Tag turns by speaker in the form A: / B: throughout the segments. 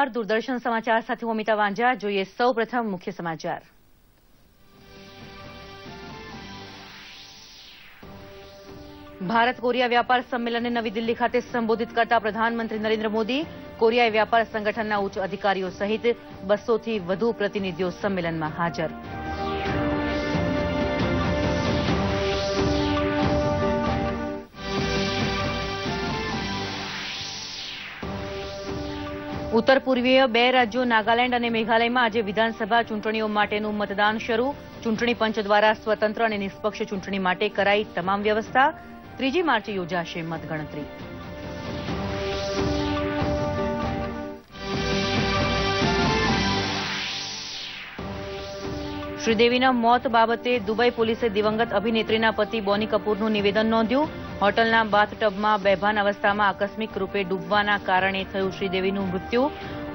A: નમસ્કાર દૂરદર્શન સમાચાર સાથે હું અમિતા વાંઝા. જોઈએ સૌ પ્રથમ મુખ્ય સમાચાર. ભારત કોરિયા વ્યાપાર સંમેલનને નવી દિલ્હી ખાતે સંબોધિત કરતા પ્રધાનમંત્રી નરેન્દ્ર મોદી કોરિયાઈ વ્યાપાર સંગઠનના ઉચ્ચ અધિકારીઓ સહિત બસોથી વધુ પ્રતિનિધિઓ સંમેલનમાં હાજર. ઉત્તર પૂર્વીય બે રાજ્યો, નાગાલેન્ડ અને મેઘાલયમાં આજે વિધાનસભા ચૂંટણીઓ માટેનું મતદાન શરૂ. ચૂંટણી પંચ દ્વારા સ્વતંત્ર અને નિષ્પક્ષ ચૂંટણી માટે કરાઈ તમામ વ્યવસ્થા. ત્રીજી માર્ચે યોજાશે મતગણતરી. શ્રીદેવીના મોત બાબતે દુબઈ પોલીસે દિવંગત અભિનેત્રીના પતિ બોની કપૂરનું નિવેદન નોંધ્યું. હોટલના બાથટબમાં બેભાન અવસ્થામાં આકસ્મિક રૂપે ડૂબવાના કારણે થયું શ્રીદેવીનું મૃત્યુ.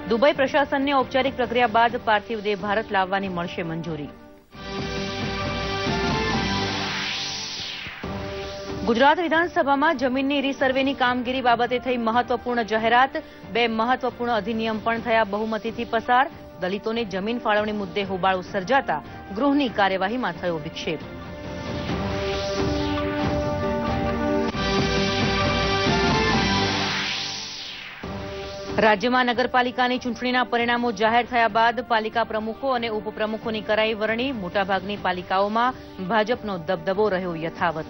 A: દુબઈ પ્રશાસનને ઔપચારિક પ્રક્રિયા બાદ પાર્થિવ દેહ ભારત લાવવાની મળશે મંજૂરી. ગુજરાત વિધાનસભામાં જમીનની રીસર્વેની કામગીરી બાબતે થઈ મહત્વપૂર્ણ જાહેરાત. બે મહત્વપૂર્ણ અધિનિયમ પણ થયા બહુમતીથી પસાર. દલિતોને જમીન ફાળવણી મુદ્દે હોબાળો સર્જાતા ગૃહની કાર્યવાહીમાં થયો વિક્ષેપ. રાજ્યમાં નગરપાલિકાની ચૂંટણીના પરિણામો જાહેર થયા બાદ પાલિકા પ્રમુખો અને ઉપપ્રમુખોની કરાઈ વરણી મોટાભાગની પાલિકાઓમાં ભાજપનો દબદબો રહ્યો યથાવત.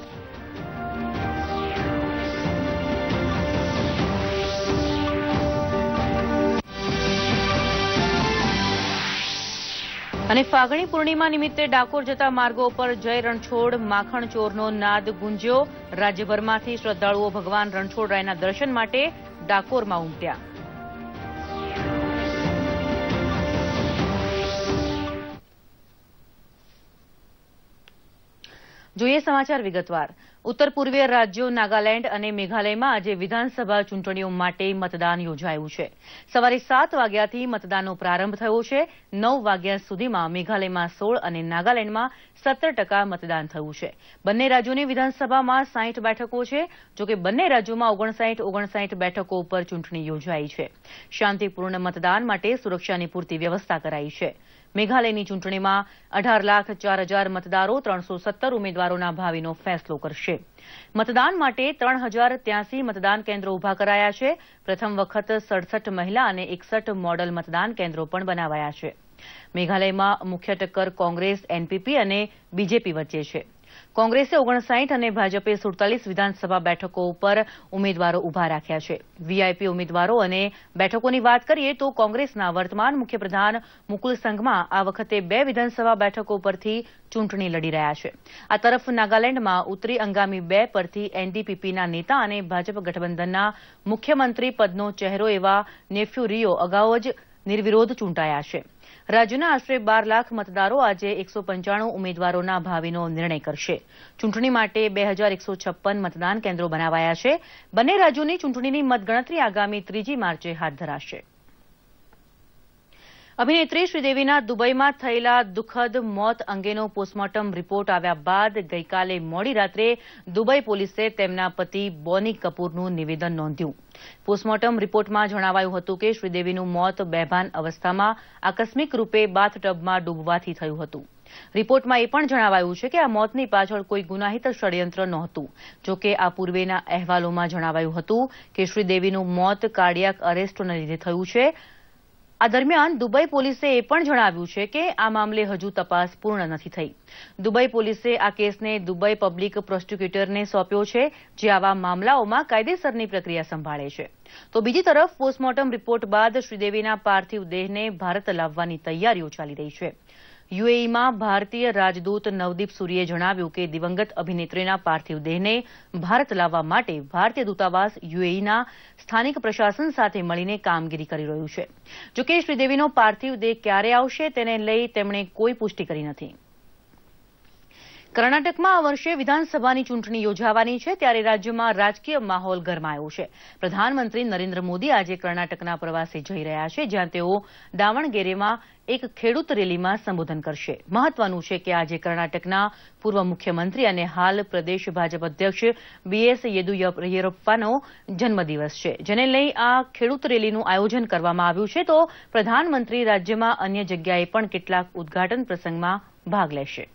A: અને ફાગણી પૂર્ણિમા નિમિત્તે ડાકોર જતા માર્ગો પર જય રણછોડ, માખણ ચોરનો નાદ ગુંજ્યો. રાજ્યભરમાંથી શ્રદ્ધાળુઓ ભગવાન રણછોડરાયના દર્શન માટે ડાકોરમાં ઉમટ્યા. જોઈએ સમાચાર વિગતવાર. ઉત્તર પૂર્વીય રાજ્યો નાગાલેન્ડ અને મેઘાલયમાં આજે વિધાનસભા ચૂંટણીઓ માટે મતદાન યોજાયું છે. સવારે સાત વાગ્યાથી મતદાનનો પ્રારંભ થયો છે. નવ વાગ્યા સુધીમાં મેઘાલયમાં સોળ અને નાગાલેન્ડમાં સત્તર ટકા મતદાન થયું છે. બંને રાજ્યોની વિધાનસભામાં સાહીઠ બેઠકો છે, જોકે બંને રાજ્યોમાં ઓગણસાઠ ઓગણસાઠ બેઠકો ઉપર ચૂંટણી યોજાઈ છે. શાંતિપૂર્ણ મતદાન માટે સુરક્ષાની પૂરતી વ્યવસ્થા કરાઈ છે. મેઘાલયની ચૂંટણીમાં અઢાર લાખ ચાર હજાર મતદારો ત્રણસો સત્તર ઉમેદવારોના ભાવિનો ફેસલો કરશે. મતદાન માટે ત્રણ હજાર ત્યાસી મતદાન કેન્દ્રો ઊભા કરાયા છે. પ્રથમ વખત સડસઠ મહિલા અને એકસઠ મોડલ મતદાન કેન્દ્રો પણ બનાવાયા છે. મેઘાલયમાં મુખ્ય ટક્કર કોંગ્રેસ, એનપીપી અને બીજેપી વચ્ચે છે. કોંગ્રેસે ઓગણસાઠ અને ભાજપે સુડતાલીસ વિધાનસભા બેઠકો ઉપર ઉમેદવારો ઊભા રાખ્યા છે. વીઆઈપી ઉમેદવારો અને બેઠકોની વાત કરીએ તો કોંગ્રેસના વર્તમાન મુખ્યપ્રધાન મુકુલ સંઘમાં આ વખતે બે વિધાનસભા બેઠકો પરથી ચૂંટણી લડી રહ્યા છે. આ તરફ નાગાલેન્ડમાં ઉત્તરી અંગામી બે પરથી એનડીપીપીના નેતા અને ભાજપ ગઠબંધનના મુખ્યમંત્રી પદનો ચહેરો એવા નેફ્યુ રિયો અગાઉ જ નિર્વિરોધ ચૂંટાયા છે. રાજ્યના આશરે બાર લાખ મતદારો આજે એકસો પંચાણું ઉમેદવારોના ભાવિનો નિર્ણય કરશે. ચૂંટણી માટે બે હજાર એકસો છપ્પન મતદાન કેન્દ્રો બનાવાયા છે. બંને રાજ્યોની ચૂંટણીની મતગણતરી આગામી ત્રીજી માર્ચે હાથ ધરાશે. અભિનેત્રી શ્રીદેવીના દુબઈમાં થયેલા દુઃખદ મોત અંગેનો પોસ્ટમોર્ટમ રિપોર્ટ આવ્યા બાદ ગઈકાલે મોડી રાત્રે દુબઈ પોલીસે તેમના પતિ બોની કપૂરનું નિવેદન નોંધ્યું. પોસ્ટમોર્ટમ રિપોર્ટમાં જણાવાયું હતું કે શ્રીદેવીનું મોત બેભાન અવસ્થામાં આકસ્મિક રૂપે બાથટબમાં ડૂબવાથી થયું હતું. રિપોર્ટમાં એ પણ જણાવાયું છે કે આ મોતની પાછળ કોઈ ગુનાહિત ષડયંત્ર નહોતું. જોકે આ પૂર્વેના અહેવાલોમાં જણાવાયું હતું કે શ્રીદેવીનું મોત કાર્ડિયાક અરેસ્ટને લીધે થયું છે. આ દરમિયાન દુબઈ પોલીસે એ પણ જણાવ્યું છે કે આ મામલે હજુ તપાસ પૂર્ણ નથી થઈ. દુબઈ પોલીસે આ કેસને દુબઈ પબ્લિક પ્રોસિક્યુટરને સોંપ્યો છે, જે આવા મામલાઓમાં કાયદેસરની પ્રક્રિયા સંભાળે છે. તો બીજી તરફ, પોસ્ટમોર્ટમ રિપોર્ટ બાદ શ્રીદેવીના પાર્થિવ દેહને ભારત લાવવાની તૈયારીઓ ચાલી રહી છે. યુએઈમાં ભારતીય રાજદૂત નવદીપ સૂરીએ જણાવ્યું કે દિવંગત અભિનેત્રીના પાર્થિવ દેહને ભારત લાવવા માટે ભારતીય દૂતાવાસ યુએઈના સ્થાનિક પ્રશાસન સાથે મળીને કામગીરી કરી રહ્યું છે. જોકે શ્રીદેવીનો પાર્થિવ દેહ ક્યારે આવશે તેને લઈ તેમણે કોઈ પુષ્ટિ કરી નથી. કર્ણાટકમાં આ વર્ષે વિધાનસભાની ચૂંટણી યોજાવાની છે, ત્યારે રાજ્યમાં રાજકીય માહોલ ગરમાયો છે. પ્રધાનમંત્રી નરેન્દ્ર મોદી આજે કર્ણાટકના પ્રવાસે જઈ રહ્યા છે, જ્યાં તેઓ દાવણગેરેમાં એક ખેડૂત રેલીમાં સંબોધન કરશે. મહત્વનું છે કે આજે કર્ણાટકના પૂર્વ મુખ્યમંત્રી અને હાલ પ્રદેશ ભાજપ અધ્યક્ષ બીએસ યેદુરપ્પાનો જન્મદિવસ છે. જેને લઈ આ ખેડૂત રેલીનું આયોજન કરવામાં આવ્યું છે, તો પ્રધાનમંત્રી રાજ્યમાં અન્ય જગ્યાએ પણ કેટલાક ઉદઘાટન પ્રસંગમાં ભાગ લેશે.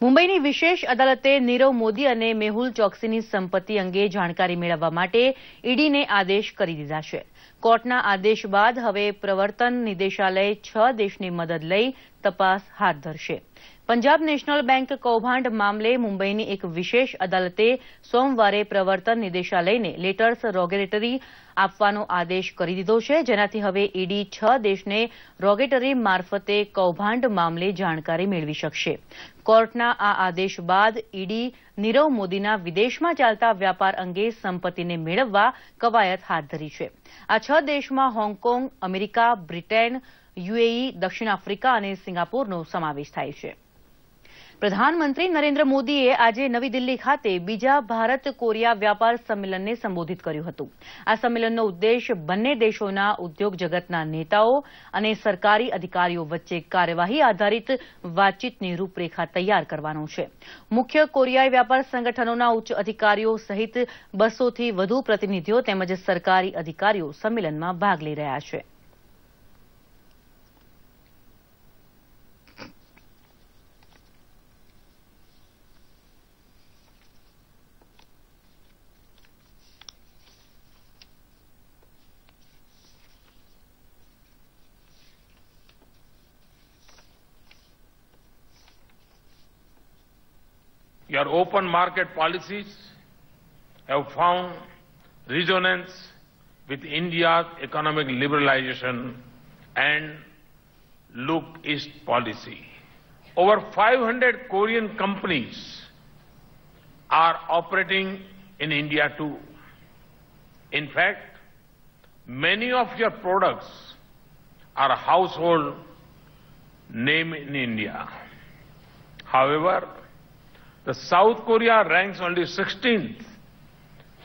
A: મુંબઈની વિશેષ અદાલતે નીરવ મોદી અને મેહુલ ચોકસીની સંપત્તિ અંગે જાણકારી મેળવવા માટે ઈડીને આદેશ કરી દીધા છે. કોર્ટના આદેશ બાદ હવે પ્રવર્તન નિદેશાલય છ દેશની મદદ લઈ તપાસ હાથ ધરશે. પંજાબ નેશનલ બેંક કૌભાંડ મામલે મુંબઈની એક વિશેષ અદાલતે સોમવારે પ્રવર્તન નિદેશાલયને લેટર્સ રોગેટરી આપવાનો આદેશ કરી દીધો છે. જેનાથી હવે ઈડી છ દેશને રોગેટરી મારફતે કૌભાંડ મામલે જાણકારી મેળવી શકશે. કોર્ટના આ આદેશ બાદ ઈડી નીરવ મોદીના વિદેશમાં ચાલતા વ્યાપાર અંગે સંપત્તિને મેળવવા કવાયત હાથ ધરી છે. આ છ દેશમાં Hong Kong, America, Britain, UAE, દક્ષિણ આફ્રિકા અને સિંગાપોરનો સમાવેશ થાય છે. પ્રધાનમંત્રી નરેન્દ્ર મોદીએ આજે નવી દિલ્હી ખાતે બીજા ભારત કોરિયા વ્યાપાર સંમેલનને સંબોધિત કર્યું હતું. આ સંમેલનનો ઉદ્દેશ બંને દેશોના ઉદ્યોગ જગતના નેતાઓ અને સરકારી અધિકારીઓ વચ્ચે કાર્યવાહી આધારિત વાતચીતની રૂપરેખા તૈયાર કરવાનો છે. મુખ્ય કોરિયાઈ વ્યાપાર સંગઠનોના ઉચ્ચ અધિકારીઓ સહિત બસોથી વધુ પ્રતિનિધિઓ તેમજ સરકારી અધિકારીઓ સંમેલનમાં ભાગ લઈ રહ્યા છે.
B: Your open market policies have found resonance with India's economic liberalization and Look East policy. Over 500 Korean companies are operating in India too. In fact, many of your products are household name in India. However, the South Korea ranks only 16th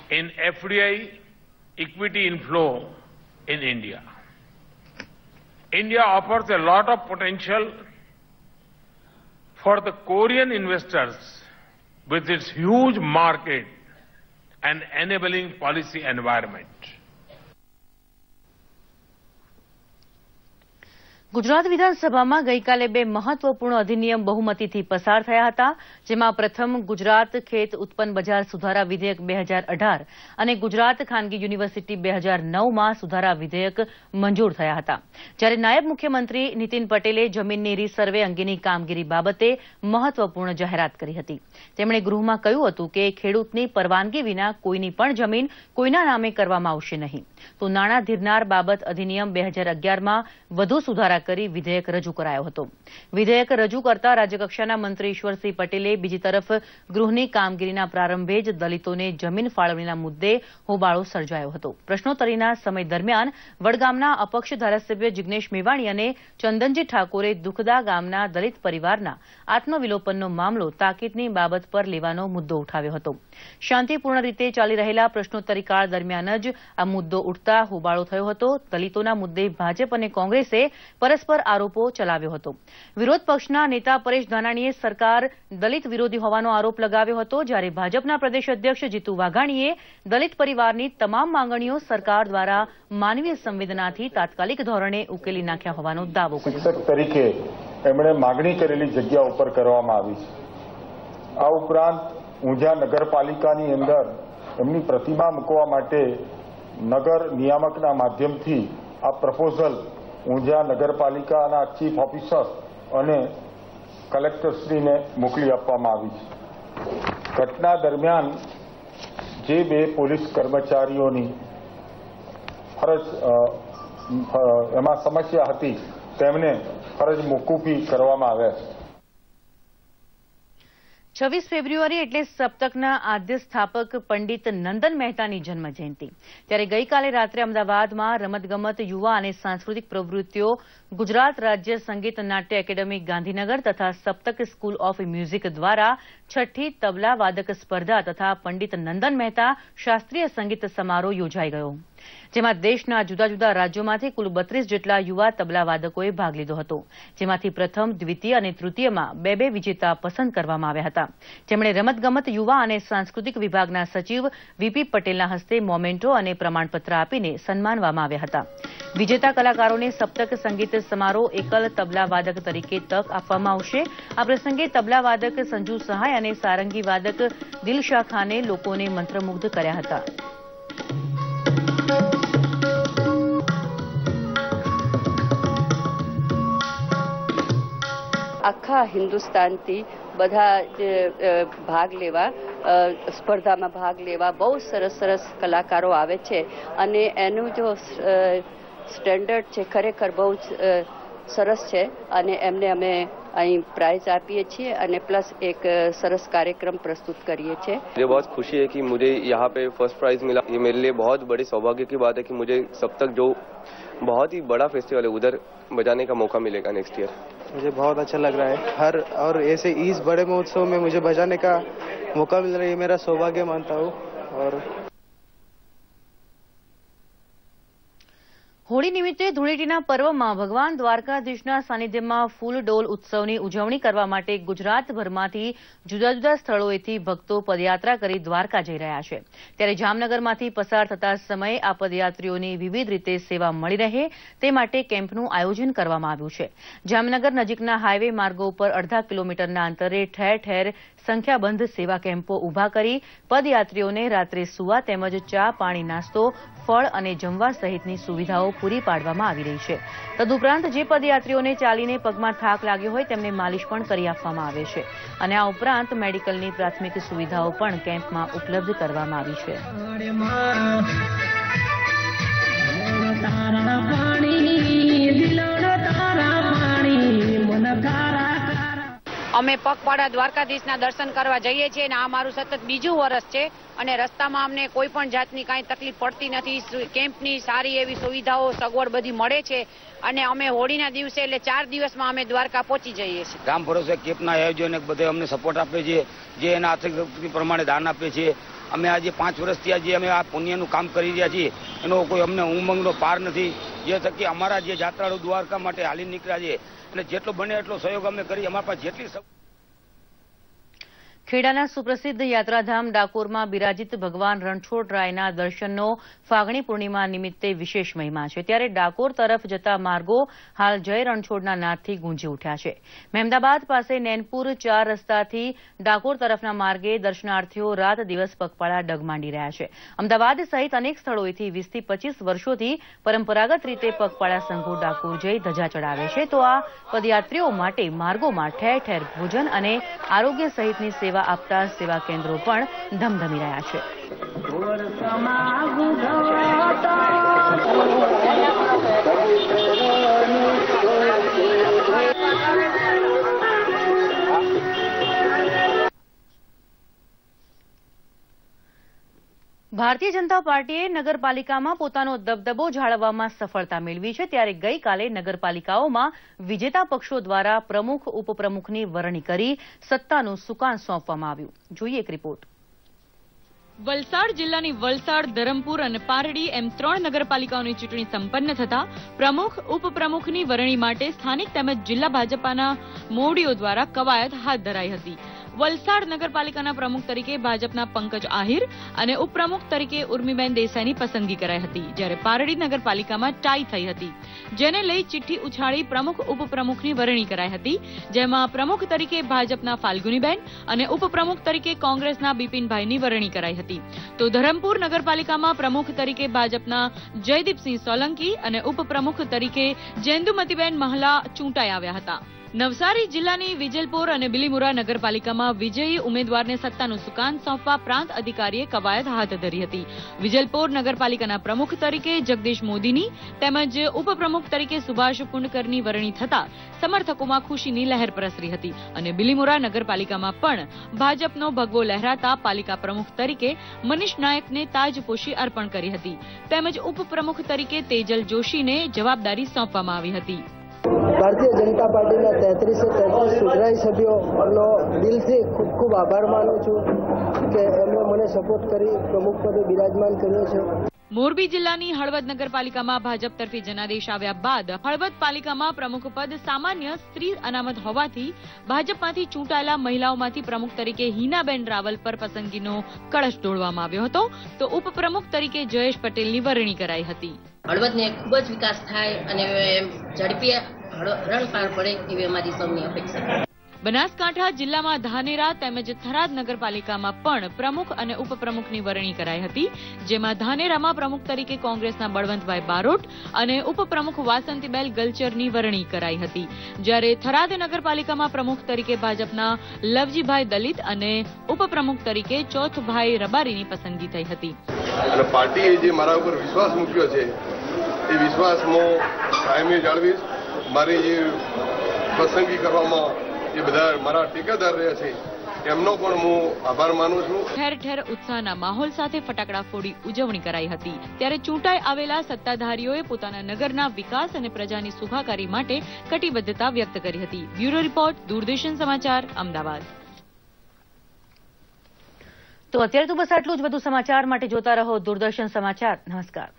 B: in FDI equity inflow in India. India offers a lot of potential for the Korean investors with its huge market and enabling policy environment.
A: Gujarat વિધાનસભામાં ગઈકાલે બે મહત્વપૂર્ણ અધિનિયમ બહુમતીથી પસાર થયા હતા, જેમાં પ્રથમ ગુજરાત ખેત ઉત્પન્ન બજાર સુધારા વિધેયક બે અને ગુજરાત ખાનગી યુનિવર્સિટી બે હજાર સુધારા વિધેયક મંજૂર થયા હતા. જ્યારે નાયબ મુખ્યમંત્રી નીતિન પટેલે જમીનની રીસર્વે અંગેની કામગીરી બાબતે મહત્વપૂર્ણ જાહેરાત કરી હતી. તેમણે ગૃહમાં કહ્યું હતું કે ખેડૂતની પરવાનગી વિના કોઈની પણ જમીન કોઈના નામે કરવામાં આવશે નહીં. તો નાણાં ધીરનાર બાબત અધિનિયમ બે અગિયારમાં વધુ સુધારા કરી વિધેયક રજૂ કરાયો હતો. વિધેયક રજૂ કરતા રાજ્યકક્ષાના મંત્રી ઈશ્વરસિંહ પટેલે બીજી તરફ ગૃહની કામગીરીના પ્રારંભે જ દલિતોને જમીન ફાળવણીના મુદ્દે હોબાળો સર્જાયો હતો. પ્રશ્નોત્તરીના સમય દરમિયાન વડગામના અપક્ષ ધારાસભ્ય જિજ્ઞેશ મેવાણી અને ચંદનજી ઠાકોરે દુખદા ગામના દલિત પરિવારના આત્મવિલોપનનો મામલો તાકીદની બાબત પર લેવાનો મુદ્દો ઉઠાવ્યો હતો. શાંતિપૂર્ણ રીતે ચાલી રહેલા પ્રશ્નોત્તરી કાળ દરમિયાન જ આ મુદ્દો ઉઠતા હોબાળો થયો હતો. દલિતોના મુદ્દે ભાજપ અને કોંગ્રેસે પરસ્પર આરોપો ચલાવ્યો હતો. વિરોધ પક્ષના નેતા પરેશ ધાનાણીએ સરકાર દલિત વિરોધી હોવાનો આરોપ લગાવ્યો હતો, જ્યારે ભાજપના પ્રદેશ અધ્યક્ષ જીતુ વાઘાણીએ દલિત પરિવારની તમામ માંગણીઓ સરકાર દ્વારા માનવીય સંવેદનાથી તાત્કાલિક ધોરણે ઉકેલી નાખ્યા હોવાનો દાવો કર્યો.
C: એમણે માગણી કરેલી જગ્યા ઉપર કરવામાં આવી છે. આ ઉપરાંત ઊંઝા નગરપાલિકાની અંદર એમની પ્રતિમા મૂકવા માટે નગર નિયામકના માધ્યમથી આ પ્રપોઝલ ઊંઝા નગરપાલિકાના ચીફ ઓફિસર અને કલેક્ટરશ્રીને મોકલી આપવામાં આવી છે. ઘટના દરમિયાન જે બે પોલીસ કર્મચારીઓની ફરજ એમાં સમસ્યા હતી, તેમને ફરજ મોકૂફી કરવામાં આવ્યા છે.
A: છવ્વીસ ફેબ્રુઆરી એટલે સપ્તકના આદ્ય સ્થાપક પંડિત નંદન મહેતાની જન્મ જયંતિ ત્યારે ગઈકાલે રાત્રે અમદાવાદમાં રમતગમત, યુવા અને સાંસ્કૃતિક પ્રવૃત્તિઓ, ગુજરાત રાજ્ય સંગીત નાટ્ય એકેડમી, ગાંધીનગર તથા સપ્તક સ્કૂલ ઓફ મ્યુઝિક દ્વારા છઠ્ઠી તબલા વાદક સ્પર્ધા તથા પંડિત નંદન મહેતા શાસ્ત્રીય સંગીત સમારોહ યોજાઈ ગયો. જેમાં દેશના જુદા જુદા રાજ્યોમાંથી કુલ બત્રીસ જેટલા યુવા તબલા વાદકોએ ભાગ લીધો હતો. જેમાંથી પ્રથમ, દ્વિતીય અને તૃતીયમાં બે બે વિજેતા પસંદ કરવામાં આવ્યા હતા. જેમણે રમતગમત, યુવા અને સાંસ્કૃતિક વિભાગના સચિવ વીપી પટેલના હસ્તે મોમેન્ટો અને પ્રમાણપત્ર આપીને સન્માનવામાં આવ્યા હતા. વિજેતા કલાકારોને સપ્તક સંગીત સમારોહ એકલ તબલા વાદક તરીકે તક આપવામાં આવશે. આ પ્રસંગે તબલા વાદક સંજુ સહાય અને સારંગી વાદક દિલશા ખાને લોકોને મંત્રમુગ્ધ કર્યા હતા.
D: આખા હિન્દુસ્તાનથી બધા જે અ, ભાગ લેવા અ, સ્પર્ધામાં ભાગ લેવા બહુ સરસ સરસ કલાકારો આવે છે અને એનું જો અ, સ્ટેન્ડર્ડ છે ખરેખર બહુ જ અ, સરસ છે અને એમને અમે અહીં પ્રાઇઝ આપીએ છીએ અને પ્લસ એક અ, સરસ કાર્યક્રમ પ્રસ્તુત કરીએ છીએ
E: मुझे बहुत खुशी है कि मुझे यहाँ पे फर्स्ट प्राइज मिला ये मेरे लिए बहुत बड़ी सौभाग्य की बात है कि मुझे सब तक जो बहुत ही बड़ा फेस्टिवल है उधर बजाने का मौका मिलेगा नेक्स्ट ईयर
F: मुझे बहुत अच्छा लग रहा है हर और ऐसे इस बड़े महोत्सव में मुझे बजाने का मौका मिल रहा है ये मेरा सौभाग्य मानता हूँ और
A: હોળી નિમિત્તે ધૂળેટીના પર્વમાં ભગવાન દ્વારકાધીશના સાનિધ્યમાં ફૂલ ડોલ ઉત્સવની ઉજવણી કરવા માટે ગુજરાતભરમાંથી જુદા જુદા સ્થળોએથી ભક્તો પદયાત્રા કરી દ્વારકા જઈ રહ્યા છે. ત્યારે જામનગરમાંથી પસાર થતા સમયે આ પદયાત્રીઓની વિવિધ રીતે સેવા મળી રહે તે માટે કેમ્પનું આયોજન કરવામાં આવ્યું છે. જામનગર નજીકના હાઇવે માર્ગો ઉપર અડધા કિલોમીટરના અંતરે ઠેર ઠેર સંખ્યાબંધ સેવા કેમ્પો ઊભા કરી પદયાત્રીઓને રાત્રે સુવા તેમજ ચા, પાણી, નાસ્તો, ફળ અને જમવા સહિતની સુવિધાઓ પૂરી પાડવામાં આવી રહી છે. તદુપરાંત જે પદયાત્રીઓને ચાલીને પગમાં થાક લાગ્યો હોય તેમને માલિશ પણ કરી આપવામાં આવે છે. અને આ ઉપરાંત મેડિકલની પ્રાથમિક સુવિધાઓ પણ કેમ્પમાં ઉપલબ્ધ કરવામાં આવી છે.
G: અમે પગપાળા દ્વારકાધીશના દર્શન કરવા જઈએ છીએ અને આ મારું સતત બીજું વર્ષ છે અને રસ્તામાં અમને કોઈ પણ જાતની કાંઈ તકલીફ પડતી નથી. કેમ્પની સારી એવી સુવિધાઓ, સગવડ બધી મળે છે અને અમે હોળીના દિવસે એટલે ચાર દિવસમાં અમે દ્વારકા પહોંચી જઈએ છીએ.
H: રામ ભરોસે કેમ્પના આયોજન બધે અમને સપોર્ટ આપે છે, જે એના આર્થિક પ્રમાણે દાન આપે છે. અમે આજે પાંચ વર્ષથી આજે અમે આ પુણ્યનું કામ કરી રહ્યા છીએ. એનો કોઈ અમને ઉમંગનો પાર નથી. જે થકી અમારા જે જાત્રાળુ દ્વારકા માટે હાલી નીકળ્યા છે અને જેટલો બને એટલો સહયોગ અમે કરી. અમારા પાસે જેટલી
A: ખેડાના સુપ્રસિદ્ધ યાત્રાધામ ડાકોરમાં બિરાજીત ભગવાન રણછોડરાયના દર્શનનો ફાગણી પૂર્ણિમા નિમિત્તે વિશેષ મહિમા છે. ત્યારે ડાકોર તરફ જતા માર્ગો હાલ જય રણછોડના નાદથી ગુંજી ઉઠ્યા છે. મહેમદાબાદ પાસે નૈનપુર ચાર રસ્તાથી ડાકોર તરફના માર્ગે દર્શનાર્થીઓ રાત દિવસ પગપાળા ડગ માંડી રહ્યા છે. અમદાવાદ સહિત અનેક સ્થળોએથી વીસથી પચીસ વર્ષોથી પરંપરાગત રીતે પગપાળા સંઘો ડાકોર જઈ ધજા ચડાવે છે. તો આ પદયાત્રીઓ માટે માર્ગોમાં ઠેર ઠેર ભોજન અને આરોગ્ય સહિતની સેવા આપતા સેવા કેન્દ્રો પણ ધમધમી રહ્યા છે. ભારતીય જનતા પાર્ટીએ નગરપાલિકામાં પોતાનો દબદબો જાળવવામાં સફળતા મેળવી છે. ત્યારે ગઈકાલે નગરપાલિકાઓમાં વિજેતા પક્ષો દ્વારા પ્રમુખ, ઉપપ્રમુખની વરણી કરી સત્તાનું સુકાન સોંપવામાં આવ્યું. જોઈએ એક રિપોર્ટ.
I: વલસાડ જિલ્લાની વલસાડ, ધરમપુર અને પારડી એમ ત્રણ નગરપાલિકાઓની ચૂંટણી સંપન્ન થતા પ્રમુખ, ઉપપ્રમુખની વરણી માટે સ્થાનિક તેમજ જિલ્લા ભાજપાના મોવડીઓ દ્વારા કવાયત હાથ ધરાઈ હતી. વલસાડ નગરપાલિકાના પ્રમુખ તરીકે ભાજપના પંકજ આહિર અને ઉપપ્રમુખ તરીકે ઉર્મીબેન દેસાઈની પસંદગી કરાઈ હતી, જ્યારે પારડી નગરપાલિકામાં ટાઈ થઈ હતી. જેને લઈ ચિઠ્ઠી ઉછાળી પ્રમુખ, ઉપપ્રમુખની વરણી કરાઈ હતી, જેમાં પ્રમુખ તરીકે ભાજપના ફાલ્ગુનીબેન અને ઉપપ્રમુખ તરીકે કોંગ્રેસના બિપિનભાઈની વરણી કરાઈ હતી. તો ધરમપુર નગરપાલિકામાં પ્રમુખ તરીકે ભાજપના જયદીપસિંહ સોલંકી અને ઉપપ્રમુખ તરીકે જેન્દુમતીબેન મહલા ચૂંટાઈ આવ્યા હતા. નવસારી જિલ્લાની વિજલપોર અને બિલીમુરા નગરપાલિકામાં વિજયી ઉમેદવારને સત્તાનું સુકાન સોંપવા પ્રાંત અધિકારીએ કવાયત હાથ ધરી હતી. વિજલપોર નગરપાલિકાના પ્રમુખ તરીકે જગદીશ મોદીની તેમજ ઉપપ્રમુખ તરીકે સુભાષ કુંડકરની વરણી થતા સમર્થકોમાં ખુશીની લહેર પ્રસરી હતી અને બિલીમુરા નગરપાલિકામાં પણ ભાજપનો ભગવો લહેરાતા પાલિકા પ્રમુખ તરીકે મનીષ નાયકને તાજપોશી અર્પણ કરી હતી. તેમજ ઉપપ્રમુખ તરીકે તેજલ જોશીને જવાબદારી સોંપવામાં આવી હતી.
J: ભારતીય જનતા પાર્ટીના તેત્રીસે તેત્રીસ સુધરાઈ સભ્યોનો દિલથી ખૂબ ખૂબ આભાર માનું છું કે એમણે મને સપોર્ટ કરી પ્રમુખ બિરાજમાન કર્યો છે.
I: મોરબી જિલ્લાની હળવદ નગરપાલિકામાં ભાજપ તરફી જનાદેશ આવ્યા બાદ હળવદ પાલિકામાં પ્રમુખ પદ સામાન્ય, સ્ત્રી અનામત હોવાથી ભાજપમાંથી ચૂંટાયેલા મહિલાઓમાંથી પ્રમુખ તરીકે હિનાબેન રાવલ પર પસંદગીનો કળશ દોડવામાં આવ્યો હતો. તો ઉપપ્રમુખ તરીકે જયેશ પટેલની વરણી કરાઈ હતી.
K: હળવદને ખૂબ જ વિકાસ થાય અને ઝડપી રણ પાર પડે એવી અમારી સૌની અપેક્ષા.
I: બનાસકાંઠા જિલ્લામાં ધાનેરા તેમજ થરાદ નગરપાલિકામાં પણ પ્રમુખ અને ઉપપ્રમુખની વરણી કરાઈ હતી, જેમાં ધાનેરામાં પ્રમુખ તરીકે કોંગ્રેસના બળવંતભાઈ બારોટ અને ઉપપ્રમુખ વાસંતીબેલ ગલચરની વરણી કરાઈ હતી. જ્યારે થરાદ નગરપાલિકામાં પ્રમુખ તરીકે ભાજપના લવજીભાઈ દલિત અને ઉપપ્રમુખ તરીકે ચોથભાઈ રબારીની પસંદગી થઈ હતી.
L: પાર્ટીએ જે મારા ઉપર વિશ્વાસ મૂક્યો છે, એ વિશ્વાસ હું કાયમી જાળવીશ. મારી જે પસંદગી કરવામાં એ બધા મારા ટેકેદાર રહ્યા છે. એમનો પણ હું આભાર માનું છું.
I: ઠેર ઠેર ઉત્સાહના માહોલ સાથે ફટાકડા ફોડી ઉજવણી કરાઈ હતી. ત્યારે ચૂંટાઈ આવેલા સત્તાધારીઓએ પોતાના નગરના વિકાસ અને પ્રજાની સુખાકારી માટે કટિબદ્ધતા વ્યક્ત કરી હતી. બ્યુરો રિપોર્ટ દૂરદર્શન સમાચાર અમદાવાદ.
A: તો અત્યારે તો બસ આટલું જ. વધુ સમાચાર માટે જોતા રહો દૂરદર્શન સમાચાર. નમસ્કાર.